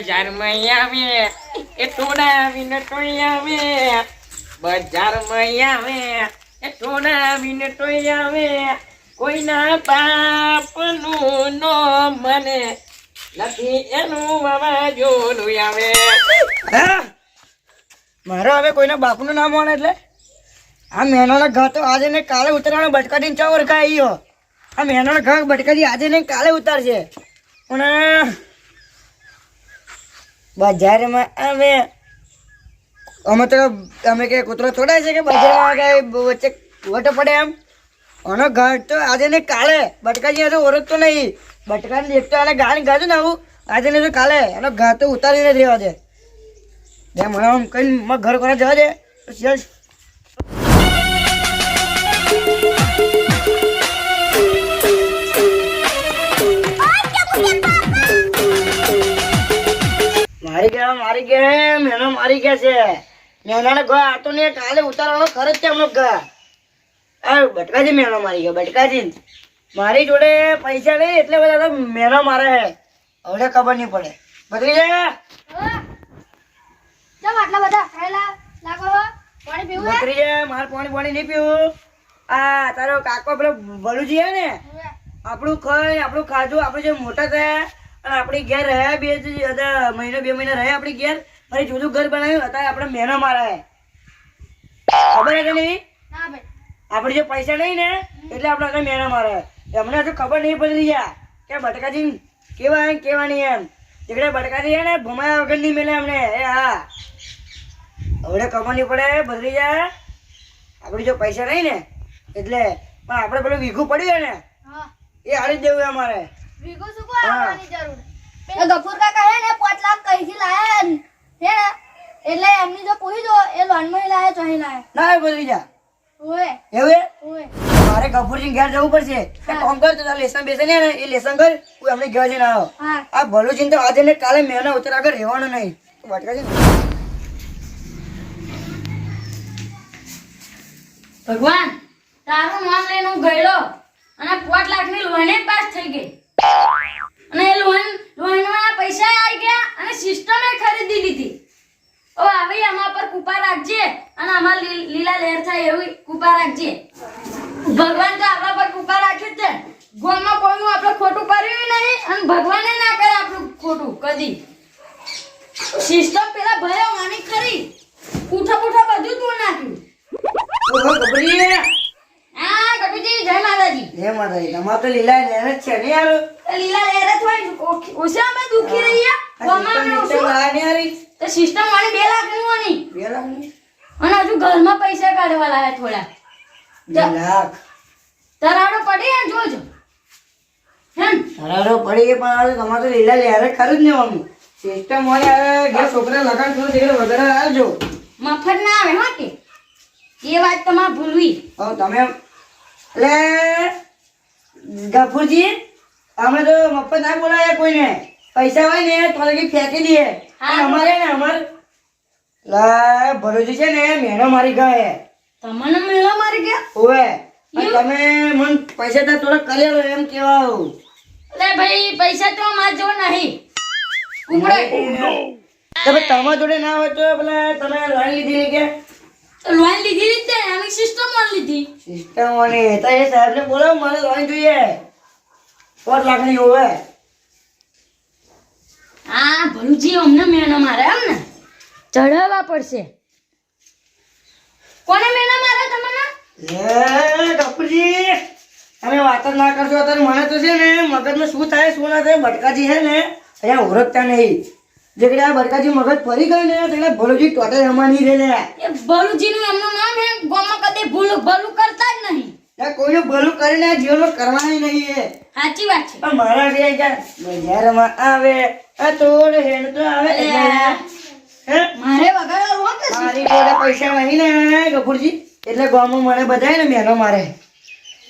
બજારમાં આવે, એ આવીને ટોઈ આવે. બજારમાં આવે, એ આવીને ટોઈ આવે. કોઈના બાપનું નો મને નથી, એનું વાવાઝોડું આવે. મારો હવે કોઈના બાપનું નામ મળે એટલે? આ મેનોના ઘર તો આજે ને કાલે ઉતરવાનો બટકાથી ચા ઓળખાય આ મેનોના ઘર બટકાથી આજે ને કાલે ઉતારશે પણ બજારમાં અમે અમે તો, અમે કે કૂતરો છોડાય છે કે બજારમાં કઈ વચ્ચે વટો પડે એમ આનો ઘાટ તો આજે ને કાલે, બટકાજી તો ઓળખતો નહીં. બટકા દેખતો આને ગાન ગાતું ને આવું. આજે ને તો કાલે એનો ઘાટ તો ઉતારીને જ રહેવા દે. બે મને આમ કઈ ઘર કોને જવા દે? મારી ગયા મારી ગયા મેનો મારી ગયા છે. મેનાને ગો આ તો ને કાલે ઉતારવાનો ખર્ચ છે એમનો ઘર આ બટકાજી મેનો મારી ગયો બટકાજી. મારી જોડે પૈસા નહીં એટલે બધા મેનો મારે છે. હવે ખબર નહીં પડે. બદલી જાય ચમ આટલા બધા ખાયેલા લાગો પાણી પીવું બકરી જાય મારે પાણી પાણી નહીં પીવું. આ તારો કાકો પેલો ભલુજી હે ને? આપણું ખાઈ આપણું ખાધું આપણે જે મોટા થયા આપણી ઘેર રહ્યા બે મહિનો બે મહિના રહ્યા આપણી ઘેર. ફરી જુદું ઘર બનાવ્યું અત્યારે આપણે મહેનો મારા ખબર હે કે નહીં? આપણે જે પૈસા નહીં ને એટલે આપણે અત્યારે મહેનો મારે એમને હજુ ખબર નહીં પડી રહ્યા કે બટકાજી કેવા એમ કેવા નહીં એમ. જેકડે બટકાજી હે ને ભમાયા વગર નહીં મેલે અમને. એ હા. હવે ખબર નહીં પડે બદલી જાય આપણે જો પૈસા નહીં ને એટલે પણ આપણે પેલું વીઘું પડ્યું ને એ હારી જ દેવું અમારે. વીઘો શું આવવાની જરૂર? એ ગફુર કાકા હે ને પાંચ લાખ કઈથી લાયા હે ને એટલે એમની જો પૂછી દો એ લોનમાં લાયા ચોહી લાયા. ના બોલી જા ઓએ એવું ઓએ મારે ગફુરજી ઘેર જવું પડશે. એક કામ કર તો લેસન બેસે ને એ લેસન કર હું અમને ઘેર જઈને આવો. આ ભલું તો આજે ને કાલે મેના ઉતર આગળ રહેવાનું નહીં. વટકા છે ભગવાન તારું નામ લઈને હું ગયેલો અને પાંચ લાખની લોને પાસ થઈ ગઈ. અને લોન લોનવાના પૈસા આવી ગયા અને સિસ્ટમે ખરીદી લીધી. ઓ આવી આમાં પર કૃપા રાખજે અને આમાં લીલા લહેર થાય એવી કૃપા રાખજે. ભગવાન તો આપણા પર કૃપા રાખે છે. ગોમાં કોઈનું આપણે ખોટું કર્યું નહીં અને ભગવાને ના કરે આપણું ખોટું, કદી. સિસ્ટમ પેલા ભયો માની ખરી. પૂઠા પૂઠા બધું તું નાખ્યું. હા જય માતાજી. હે માતાજી. તમારે તો લીલા લેર જ છે. ને યાર લીલા લેરે થોડી ઓછામાં દુખી રહી આ ગોમાં સિસ્ટમ આપણે ઓછું લાયા ને તો સિસ્ટમ વાળી બે લાખની વાની બે લાખની? અને હજુ ઘરમાં પૈસા કાઢવા લાયા થોડા. બે લાખ. તરાડો પડે જોજો. પણ હવે તમારે તો લીલા લહેર જ ખરું જ ને મમ્મી. સિસ્ટમ હોય હવે છોકરા લગન થોડું દીકરો વધારે આવજો મફત ના આવે હા કે એ વાત તમારે ભૂલવી. હવે તમે એટલે ગફુરજી અમે તો મફત ના બોલાયા કોઈને. પૈસા હોય ને તો લગી ફેંકી દઈએ. અમારે ને અમાર લા ભરોજી છે ને મેળો મારી ગયા તમને મેળો મારી ગયા? ઓવે. તમે મન પૈસા તો થોડા કરી લો એમ કેવા આવું લે ભાઈ પૈસા તો માર જો નહીં. ઉમડે તમે તમારા જોડે ના હોય તો પેલા તમે લઈ લીધી કે? લોન લીધી રીતે? અમે સિસ્ટમમાં લીધી. સિસ્ટમ અને તો એ સાહેબને બોલો મારે લોન જોઈએ. પાંચ લાખની હોવે. આ ભલુજી અમને મેનો મારે એમ ને. ચડાવવા પડશે. કોને મેનો મારે તમને? એ કપૂરજી તમે વાત જ ના કરશો અત્યારે મને તો છે ને મગજમાં શું થાય શું ના થાય બટકાજી છે ને અહીંયા ઓળખતા નહીં. જે કડે આ બરકાજી મગજ ફરી ગયું ને એટલે ભલુજી ટોટલ ટોટે રમાની રહે એ ભલુજી નું એમનું નામ હે ગોમાં કદી ભૂલ ભલું કરતા જ નહીં. ત્યાં કોઈનું ભલું કરીને જીવનમાં કરવાનું નહીં હે સાચી વાત છે. પણ મારા ક્યાં બજારમાં આવે આ તોડ હેડ તો આવે હે? મારે વગાડવા કે મારી જોડે પૈસા નહીં ને ગફુરજી. એટલે ગામમાં મને બધાય ને મેનો મારે.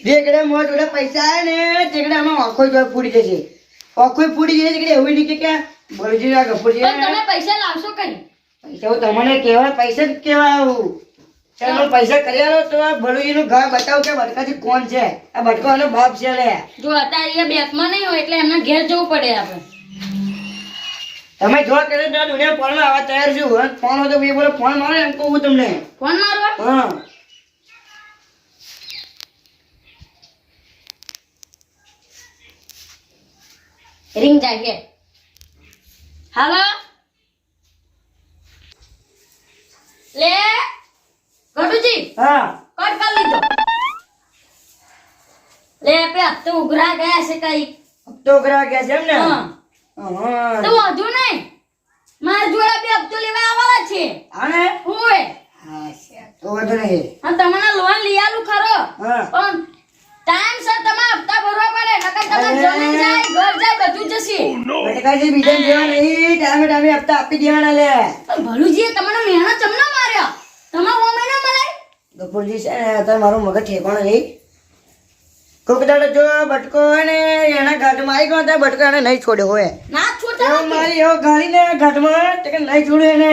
જેકડે મો જોડે પૈસા આવે ને તેકડે આમાં આંખો જ ફૂટી જશે. આંખો ફૂટી જશે તેકડે એવું નહીં કે બોલજી આ કપૂરજી પણ તમે પૈસા લાવશો કઈ? પૈસા હું તમને કેવા પૈસા જ કેવા આવું ચાલો પૈસા કરી આલો તો આ ભલુજીનું ઘર બતાવું કે બટકાજી કોણ છે? આ બટકો એનો બાપ છે લે. જો અત્યારે એ બેંકમાં નહીં હોય એટલે એમને ઘેર જવું પડે આપણે. તમે જો આ દુનિયા ફોનમાં આવવા તૈયાર છું. ફોન હોય તો બે બોલો ફોન મારે એમ કહું હું તમને. ફોન મારવા હા. રિંગ જાગે કે હાલો લે ગટુજી હા. કટ કરી લીધો. લે પે હપ્તે ઉઘરા ગયા છે કઈ? હપ્તો ઉઘરા ગયા છે એમ ને? હા. હા તો વધુ નહીં? માર જોડે બે હપ્તો લેવા આવવાના છે. અને હોય. તો વધુ નહીં. હા તમને લોન લઈ આલું ખરો. પણ ટાઈમ સર તમારે હપ્તા ભરવા પડે બટકાજી બીજા જેવા નહીં ટાઈમે ટાઈમે હપ્તા આપી દેવાના લે. પણ ભલુજી તમને મહેનત ચમનો માર્યો. તમારે ઓ મહિના મલાય ગફુરજી છે ને અત્યારે મારું મગજ ઠેકાણો નહીં કોક દાડો જો બટકો હોય ને એના ઘાટમાં આવી ગયો ત્યાં બટકો એને નહીં છોડ્યો હોય. ના છોડતા. મારી એવો ગાડીને ઘાટમાં કે નહીં છોડ્યો એને.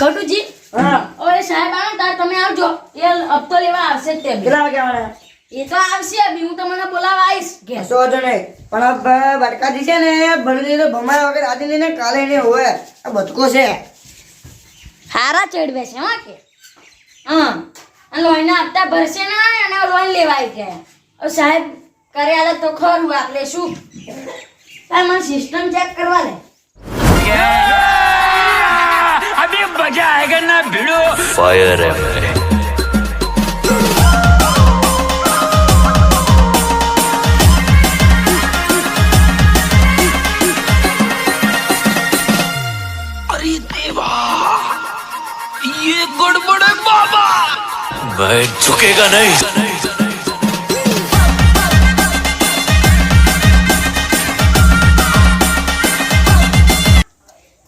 કટુજી હા. ઓય સાહેબ આવે તાર તમે આવજો. એ હપ્તો લેવા આવશે જ તે. કેટલા વાગે આવવાના એ તો આવશે બી હું તમને બોલાવા આવીશ કે સો જણે પણ બટકાજી છે ને ભણલી તો ભમાયા વગર આદિ લઈને કાલે ને હોય આ બતકો છે હારા ચડવે છે હા કે હા અને લોહીને આપતા ભરશે ને અને લોન લેવાય કે સાહેબ કરે આલે તો ખરું આપણે શું તાર મને સિસ્ટમ ચેક કરવા લે અભી મજા આયેગા ના ભીડો ફાયર એમ मैं झुकेगा नहीं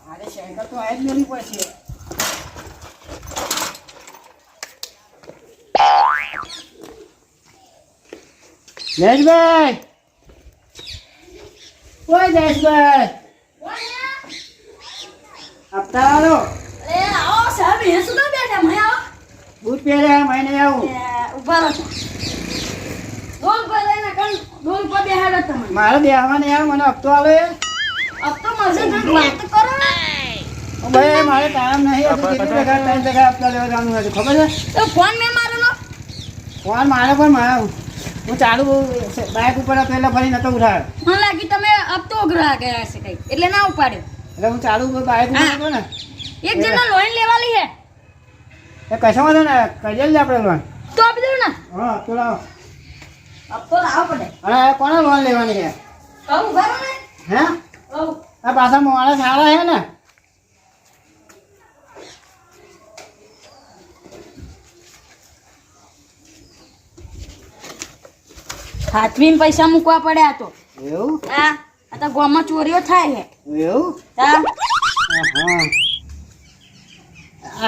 અરે સાયકલ તો આ જ લેવી પડશે જયેશભાઈ ઓય જયેશભાઈ હપ્તા આવો એ આવો સાહેબ એ શું કામ બેઠા મેં આવો બૂટ પહેર્યા મહિને આવું. ઊભા રહો ડોલ પર લઈને કણ ડોલ પર બેહાડો તમે. મારે બેહવા નહીં મને હપ્તો આવે અબ તો મળશે કંઈક વાત કરો. ભાઈ મારે ટાઈમ નહીં હતું કેટલી ટકા ત્રણ ટકા હપ્તા લેવા જવાનું હતું ખબર છે? તો ફોન મેં મારેલો ફોન મારે પણ મારે. હું ચાલુ બાઇક ઉપર હતો એટલે ફરી નતો ઉઠાયો મને લાગી તમે હપ્તો ઉઘરા ગયા છે કઈ એટલે ના ઉપાડ્યો. એટલે હું ચાલુ બાઇક ઉપર હતો ને. એક જણા લોન લેવાલી હે. એ કશો વાંધો ને? કરીએ જ આપણે લોન. તો આપી દઉં ને. હા તો લાવો. અબ લાવો પડે. અરે કોને લોન લેવાની છે? કહું ભરો ને. હે? કહું આ પાછા માણસ સારા છે ને? હાથવીન પૈસા મૂકવા પડે આ તો. એવું? આ આ તો ગામમાં ચોરીઓ થાય છે. એવું? હા હા.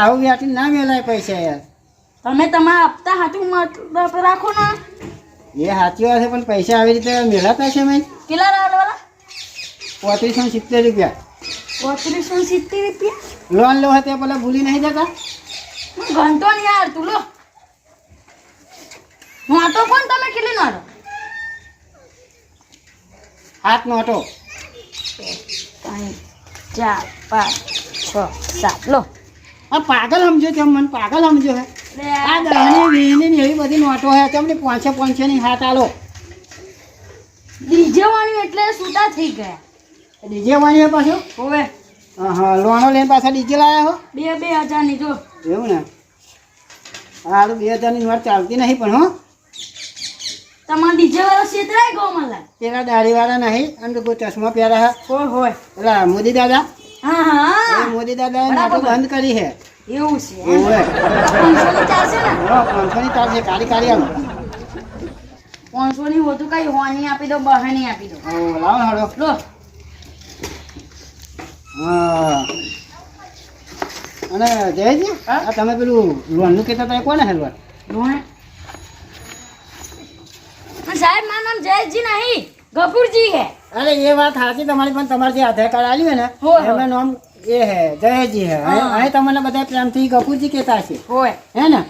આવું વ્યાટી ના મેલાય પૈસા યાર. તમે તમારા હપ્તા હાથું મતલબ રાખો ને. એ સાચી વાત છે પણ પૈસા આવી રીતે મેળાતા છે મેં? કેટલા લાવવાલા પોત્રીસો સિત્તેર રૂપિયા. પોત્રીસો સિત્તેર રૂપિયા? લોન લો તે પેલા ભૂલી નહીં જતા. હું ગણતો ને યાર તું લો. હું આટો કોણ તમે કેટલી નોટો? હાથ નોટો. ત્રણ ચાર પાંચ છ સાત. લો. આ પાગલ સમજો છે મને પાગલ સમજો હે આ દહની વીની ને એવી બધી નોટો હે તમને પાંચે પાંચે ની હાથ આલો. ડીજે વાણી એટલે સુતા થઈ ગયા. ડીજે વાણી પાછો? હોવે. હા હા લોનો લઈને પાછા ડીજે લાયા હો? બે બે હજારની જો. એવું ને? હારું બે હજારની નોટ ચાલતી નહીં પણ હો. તમારા ડીજે વાળો છેતરાય ગયો મને. પેલા દાઢીવાળા નહીં અને કોઈ ચશ્મા પહેરા હે હોય હોય પેલા મોદી દાદા? હા હા. મોદી દાદા બંધ કરી હે એવું છે પાંચસો ની ચાર ચાલશે કાઢી કાઢી આલો પાંચસો ની હોતું કઈ હોની આપી દો બહાની આપી દો લાવો હાડો લો હા અને જયજી આ તમે પેલું લોનનું કહેતા હતા એ કોને હે લોન લોન સાહેબ મારું નામ જયેશજી નહીં ગફુરજી હે અરે એ વાત સાચી તમારી પણ તમારે જે આધાર કાર્ડ આવ્યું ને હોય. નામ એ હે જયજી હે. અહીં તમને બધા પ્રેમથી ગપુજી કહેતા છે હોય. હે ને?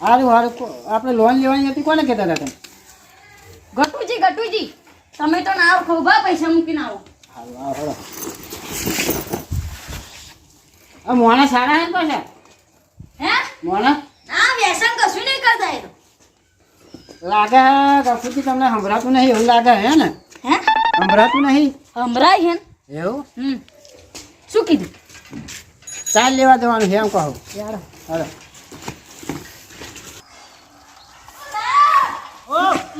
સારું સારું આપણે લોન લેવાની હતી કોને કહેતા હતા તમે? ગટુજી ગટુજી તમે તો ના આવો ખોભા પૈસા મૂકીને આવો. સારું આવો આ મોણા સારા હે પાછા? હે? મોણા? ના વ્યસન કશું નહીં કરતા એ. લાગે ગફુજી તમને સંભળાતું નહીં એવું લાગે હે ને? હે? સંભળાતું નહીં? સંભળાય હે? એવું? હમ. શું કીધું? ચાલ લેવા દેવાનું છે એમ કહું. યાર હાલો.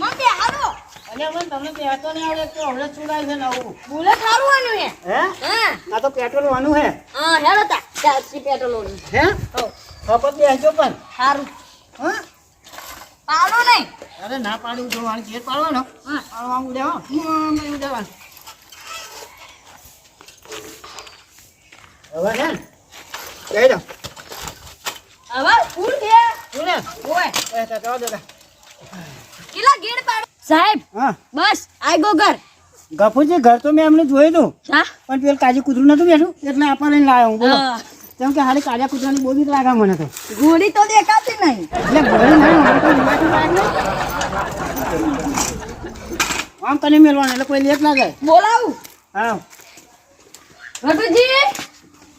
મમ બે હાલો. અલ્યા મને તમને નહીં આવડે તો હમણાં ચૂડાય છે નવું. બોલે ખારું આનું હે. હે? હા. આ તો પેટ્રોલ વાનું હે. હા તા. પેટ્રોલ ઓનું હે? ખપત બેસજો પણ. સારું હા? પાડો નહીં. અરે ના પાડું જો આને ઘેર પાડવાનો. હા. હવે ને? કહી દો હવે ફૂલ શું ને ઓય. એ તો જવા દો લે. ગેડ પાડો? સાહેબ હા. બસ આઈ ગો ઘર. ગફુરજી ઘર તો મેં એમને જોયું હતું હા? પણ પેલું કાજુ કૂતરું નતું બેઠું એટલે આપણે લઈને લાવ્યો હું બોલો. કેમ કે હારે કાજા કૂતરાની બહુ બીક લાગે મને તો ગોળી તો દેખાતી નહીં. એટલે લાગે નહીં. આમ તને મેળવાનું એટલે કોઈ લેટ ના જાય. બોલાવું. હા. રઘુજી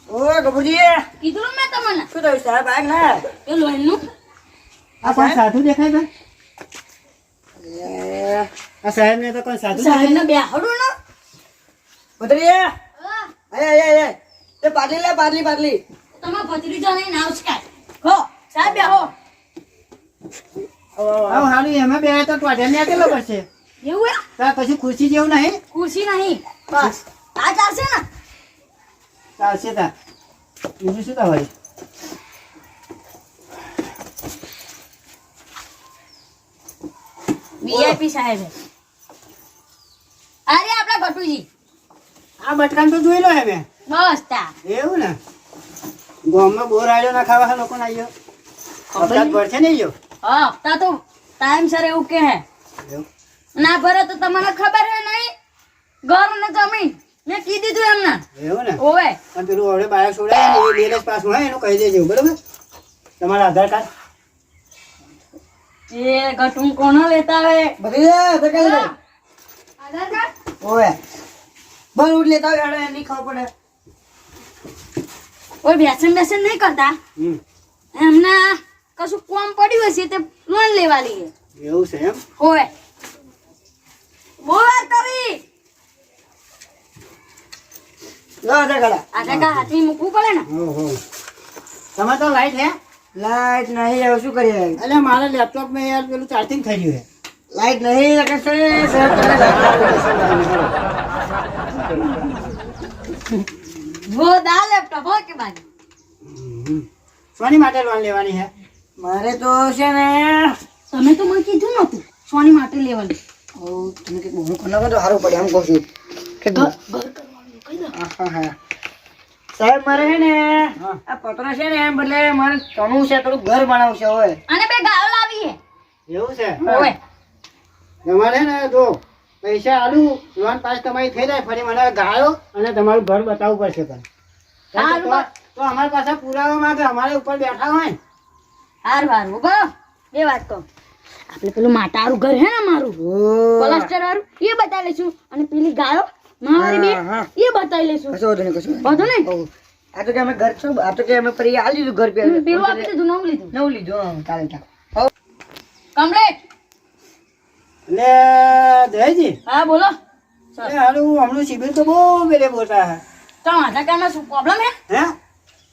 ઓ ગભુજી કીધું મેં તમને. શું થયું સાહેબ આગ ના. એ લોહીનું. આ કોઈ સાધુ દેખાય છે? આ સાહેબ ને તો કોઈ સાધુ સાહેબ ને બેહાડું ને. પતરી આય આય આય. તે પાટલી લે પાટલી પાટલી. નહીં નાવ છે હો. સાહેબ બેહો આવું હાલું એમાં બે તો ટોઢે ને કેટલો પડશે. એવું હે પછી ખુરશી જેવું નહીં? ખુરશી નહીં. બસ. આ ચાલશે ને? બીજું શું વીઆઈપી સાહેબ. અરે આપણા ગટુજી આ બટકાન તો જોઈ લો હે મેં બસ તા. એવું ને? ગોમમાં બોર આવ્યો ના ખાવા લોકો ના આવ્યો અપરાધ ભરશે ને યો હા તા તો ટાઈમ સર એવું કે હે ના ભરે તો તમને ખબર હે નહીં? ઘર ને જમીન. મેં કી દીધું એમને? એવું ને? ઓવે. અને પેલું હવે બાયો છોડાય ને એ બેલેન્સ પાસ હોય એનું કહી દેજો બરોબર? તમારા આધાર કાર્ડ. એ ગટું કોનો લેતા આવે? બધી લે. આધાર કાર્ડ? ઓવે. બોલ ઉડ લેતા હોય હેડો એની ખબર પડે. કોઈ બેસન બેસન નહીં કરતા? હમ. એમને કશું કોમ પડ્યું હશે તે લોન લેવાની લઈએ એવું છે એમ? હોય બોલ કરી. લો આધાર કાર્ડ આ ટકા મૂકવું પડે ને? ઓહો તમારે તો લાઈટ હે? લાઈટ નહીં હવે શું કરીએ? એટલે મારા લેપટોપમાં યાર પેલું ચાર્જિંગ થઈ ગયું હે. લાઈટ નહીં લગે છે વો દા લેપટોપ હો કે બાજુ? સોની માટે લોન લેવાની છે મારે તો છે ને તમે તો મને કીધું નતું સોની માટે લેવાની. ઓ, તમે કંઈક મોડું કરી તો સારું પડે એમ કહું છું. કે ઘર સાહેબ મારે છે ને આ પત્ર છે ને એમ બદલે મારે તણું છે થોડું ઘર બનાવવું છે હવે. અને બે ગાયો લાવી એવું છે? ઓય તમારે ને જો પૈસા આલુ લોન પાસ તમારી થઈ જાય ફરી મને ગાયો અને તમારું ઘર બતાવવું પડશે પણ. તો- અમારી પાસે પુરાવા માંગે અમારે ઉપર બેઠા હોય હાર વાર ઊભો. બે વાત કહું. આપણે પેલું માટારું ઘર હે ને મારું પ્લાસ્ટર વાળું એ બતાવી લઈશું અને પેલી ગાયો મારી બે. એ બતાવી લેશું કશો વાંધો નહીં કશો વાંધો વાંધો નહીં. નહીં. આ તો કે અમે ઘર છો આ તો કે અમે ફરી આ લીધું ઘર પે પેલું આપી દીધું નવું લીધું. નવું લીધું હા, ચાલે ચાલે. કમ્પ્લેટ લે જયજી. હા બોલો. એ હારું હમણાં સિબિલ તો બહુ મેરે બોલતા હે તો આધાર કાર્ડમાં શું પ્રોબ્લેમ હે? હે?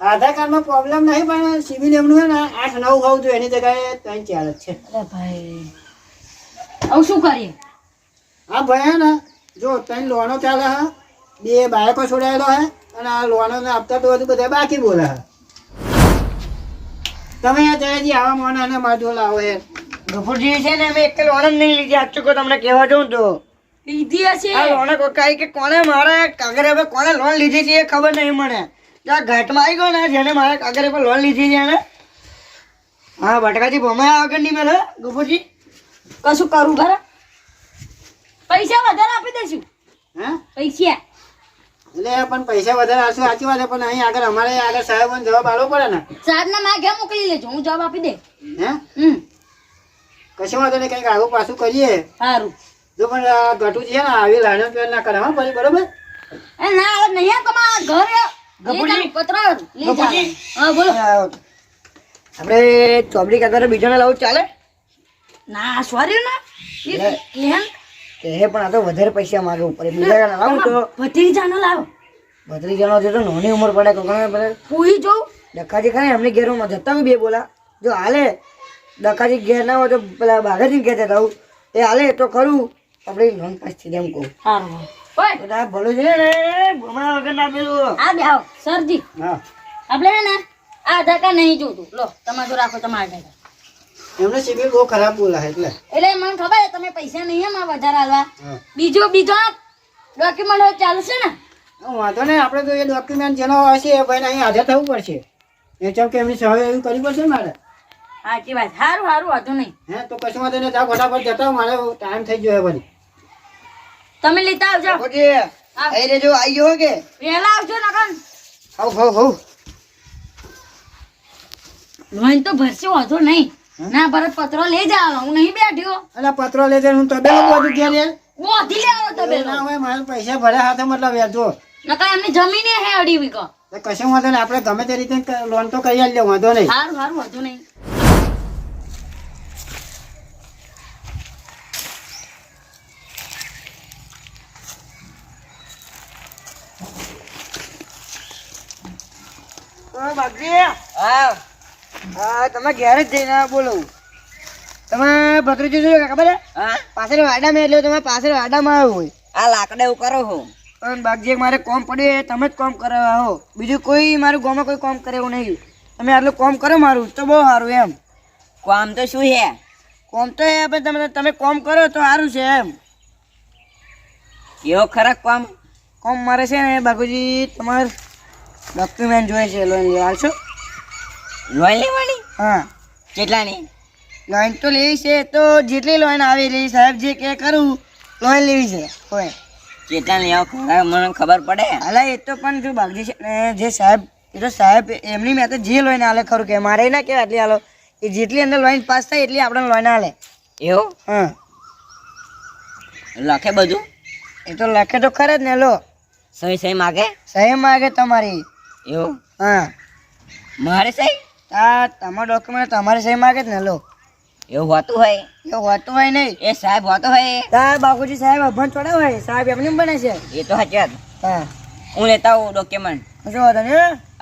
આધાર કાર્ડમાં પ્રોબ્લેમ નહીં પણ સિબિલ એમનું હે ને આઠ નવ હોવું જોઈએ એની જગ્યાએ ત્રણ ચાર જ છે. અરે ભાઈ. હવે શું કરીએ? ભાઈ હે ને જો ત્રણ લોનો ચાલે હે. બે બાળકો છોડાયેલો હે અને આ લોનો ને આપતા તો બધું બધા બાકી બોલે હે. તમે આ જયજી આવા મોને અને માધો લાવો હે. ગફુરજી છે ને અમે એક લોન જ નહીં લીધી. આજ ચૂકો તમને કહેવા જાઉં તો. લીધી હશે. આ લોન કોકાઈ કે કોણે મારા કાગરે પર કોણે લોન લીધી છે એ ખબર નહીં મને. આ ઘાટમાં આવી ગયો ને જેને મારા કાગરે પર લોન લીધી છે એને. હા ભટકાજી ભમાયા આગળ નહીં મેળે ગફુરજી. કશું કરું ખરા? પૈસા વધારે આપી દઈશું. હા? પૈસા. એટલે પણ પૈસા વધારે આવશે સાચી વાત છે પણ અહીં આગળ અમારે આગળ સાહેબ જવાબ આપવો પડે ને. સાહેબ ના મેં ઘેર મોકલી લેજો હું જવાબ આપી દે હે? હમ. કશું વાંધો નહીં કંઈક આગળ પાછું કરીએ. સારું જો પણ આ છે ને આવી લાઈનો પેર ના કરે હા પછી બરોબર? એ ના આવે નહીં તમારા ઘર. ગપુજી. પત્ર લઈ ગપુજી. હા બોલો. આપણે ચોપડી કાકા બીજાને લાવું ચાલે? ના સોરી ના. એ કેમ કે હે પણ આ તો વધારે પૈસા માગે ઉપર. બીજા લાવું તો. ભત્રીજાનો લાવો. ભત્રીજાનો છે તો નાની ઉંમર પડે કોકણે પડે પૂરી જો. ડખાજી ખાને એમની ઘેરમાં જતા હું બે બોલા. જો હાલે ડખાજી ઘેર ના હોય તો પેલા બાગાજી ઘેર જતા હું એ હાલે તો ખરું. આપણે લોન પાસ થઈ જાય એમ કહું સારું તો ભલું છે ને હમણાં વગર ના પેલું આ બે આવો સરજી. હા. આપણે ને આ કાર્ડ નહીં જોતું. લો તમારું રાખો તમારા એમને સિબિલ બહુ ખરાબ બોલા એટલે. એટલે મને ખબર તમે પૈસા નહીં એમાં વધારે આલવા. બીજો બીજો ડોક્યુમેન્ટ ચાલશે ને? વાંધો નહીં આપણે તો એ ડોક્યુમેન્ટ જેનો હશે એ ભાઈને અહીં હાજર થવું પડશે. એ ચમ કે એમની સહાય એવું કરવી પડશે મારે? સાચી વાત સારું સારું વાંધો નહીં. હે તો કશું વાંધો નહીં ત્યાં ફટાફટ જતા મારે ટાઈમ થઈ ગયો બધી. તમે લેતા આવજો. પછી અહીં રેજો આવી ગયો કે? વહેલા આવજો નકન હવ હવ હવ. લોન તો ભરશે વાંધો નહીં. ના ભરત પત્રો લઈ જાવ હું નહીં બેઠ્યો. એટલે પત્રો લેજે હું તો બે બધું ઘેર વોધી લેવો એવું ના હોય મારે પૈસા ભર્યા હાથે મતલબ વેચો નકા એમની જમીન હે અડી તો કશું વાંધો નહીં આપણે ગમે તે રીતે લોન તો કરી આલીએ વાંધો નહીં. સારું સારું વાંધો નહીં. હા. હા તમે ઘેર જ જઈને બોલો. તમે ભત્રીજો શું છે ખબર છે પાછળ વાડામાં એટલે તમે પાછળ વાડામાં આવ્યો હોય આ લાકડા એવું કરો હું. પણ બાગજી મારે કોમ પડ્યું તમે જ કોમ કરાવવા હો બીજું કોઈ મારું ગામમાં કોઈ કોમ કરે એવું નહીં. તમે આટલું કોમ કરો મારું તો બહુ સારું એમ. કોમ તો શું છે કોમ તો એ પણ તમે તમે કોમ કરો તો સારું છે એમ. એવો ખરા કોમ? કોમ મારે છે ને બાગુજી તમારે ડોક્યુમેન્ટ જોઈએ છે લોન લેવા આવશો લોન લેવાની? હા. કેટલાની લોન તો લેવી છે તો જેટલી લોન આવે એટલી સાહેબ જે કે કરું લોન લેવી છે હોય કેટલાની આવો ખરા મને ખબર પડે. હાલા એ તો પણ જો બાગજી છે ને જે સાહેબ એ તો સાહેબ એમની મેં તો જે લોન આલે ખરું કે મારે ના કહેવાય એટલી હાલો એ જેટલી અંદર લોન પાસ થાય એટલી આપણે લોન આલે. એવું? હા. લખે બધું? એ તો લખે તો ખરે જ ને લો. સહી સહી માગે? સહી માગે તમારી. એવું? હા. મારે સહી? આ તમારા ડોક્યુમેન્ટ તમારે સહી માગે જ ને લો એવું હોતું હોય? એવું હોતું હોય નહીં. એ સાહેબ હોતો હોય? તા બાપુજી સાહેબ અભણ થોડા હોય. સાહેબ એમને બને છે. એ તો સાચી હા. હું લેતા આવું ડોક્યુમેન્ટ શું વાત ને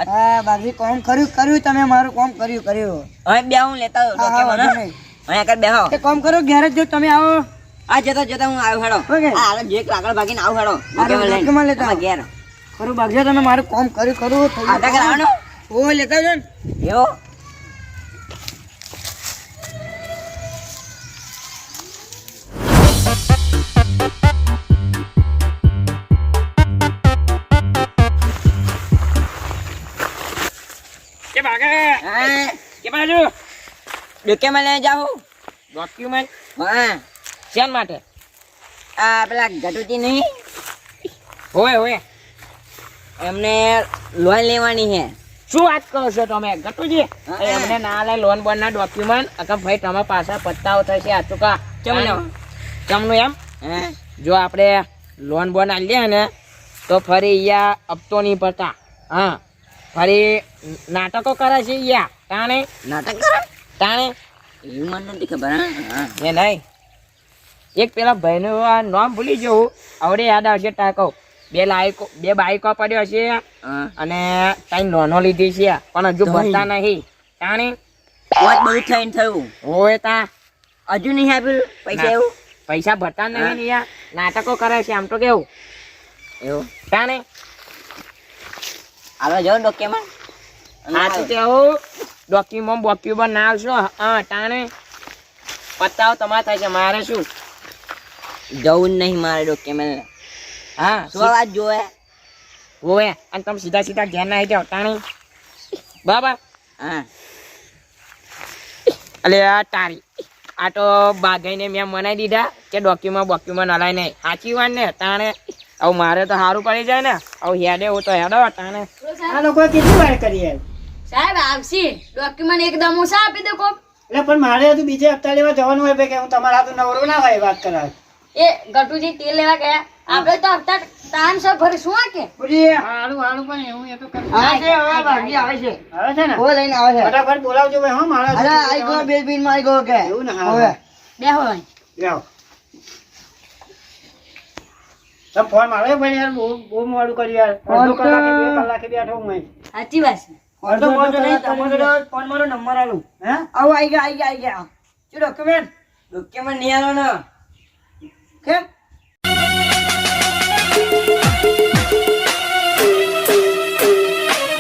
હા? બાકી કોમ કર્યું કર્યું તમે મારું કોમ કર્યું કર્યું. હવે બે હું લેતા આવું ડોક્યુમેન્ટ. અહીંયા આગળ બેહો. એ કોમ કરો ઘેર જ જો તમે આવો. આ જતા જતા હું આવ્યો હેડો. આ હાલો જે લાકડ ભાગીને આવું હેડો. document લેતા ઘેર. ખરું બાગજો તમે મારું કોમ કર્યું ખરું આગળ આવવાનો? ઓ લેતા જો ને. એવું હા. કે બાજુ ડોક્યુમેન્ટ લઈને જાઉં ડોક્યુમેન્ટ? હા. શેન માટે? આ પેલા ગટુજી નહીં? હોય હોય. એમને લોન લેવાની છે. શું વાત કરો છો તમે? ગટુજી. એમને ના લે લોન બોન ના ડોક્યુમેન્ટ અકમ ભાઈ તમારા પાસે પત્તાઓ થશે આ ચૂકા ચમનો. ચમનું. એમ? જો આપણે લોન બોન આલીએ ને તો ફરી અહીંયા હપ્તો નહીં પડતા હા. ફરી નાટકો કરે છે અહીંયા તાણે? નાટક કરો? તાણે? એવું મને નથી ખબર એ નહીં. એક પેલા ભાઈનું આ નામ ભૂલી જવું. આવડે યાદ આવશે ટાકો. બે લાયકો બે બાઈકો પડ્યો છે. અને ત્રણ લોનો લીધી છે. પણ હજુ ભરતા નહીં. તાણે? વાત બધું થઈને થયું. હોય તા. હજુ નહીં આપ્યું? પૈસા એવું? પૈસા ભરતા નહીં ને યાર નાટકો કરે છે આમ તો કેવું? એવું. તાણે? આવે જો ડોક્યુમેન્ટ. સાચું કેવું? ડોક્યુમેન્ટ બોક્યુમેન્ટ ના આવશો? હા તાણે. પતાવ તમારે થાય છે મારે શું? જવું નહીં મારે ડોક્યુમેન્ટ હા શું વાત જોવે? હોય અને તમે સીધા સીધા ઘેર ના આવી જાઓ તાણે. બરાબર હા. એટલે આ તારી. આ તો બાગાઈને મેં મનાઈ દીધા કે ડોક્યુમેન્ટ બોક્યુમેન્ટ હલાય નહીં. સાચી વાત ને તાણે. હવે મારે તો સારું પડી જાય ને. હવે હેડે હું તો હેડો તાણે. આ લોકોએ કેટલી વાર કરી સાહેબ આવશે. ડોક્યુમેન્ટ એકદમ ઓછા આપી દો કોક. એટલે પણ મારે હજુ બીજે હપ્તા લેવા જવાનું હોય કે હું તમારા હાથું નવરો ના હોય વાત કરાવે એ ગટુજી તેલ લેવા ગયા. આપણે તો હપ્તા તાન સર ભરે શું આ કે પૂરી હારું હારું પણ એવું એ તો આ છે હવે ભાગી આવે છે. આવે છે ને? ઓ લઈને આવે છે. ફટાફટ બોલાવજો ભાઈ હો મારા અરે આઈ ગયો બે બિનમાં આઈ ગયો કે. એવું ને, હવે. હા. બેહો અહીં. તમે ફોન મારો ભાઈ યાર બહુ બહુ મોડું કરી યાર. અડધો કલાકે બે કલાકે બેઠો હું અહીં. સાચી વાત છે. અડધો મોટો નહીં તમારો ફોન મારો નંબર આલું. હે? આવો આઈ ગયા આઈ ગયા આઈ ગયા. શું ડોક્યુમેન્ટ. ડોક્યુમેન્ટ નહીં આલો ને. કેમ? Thank you.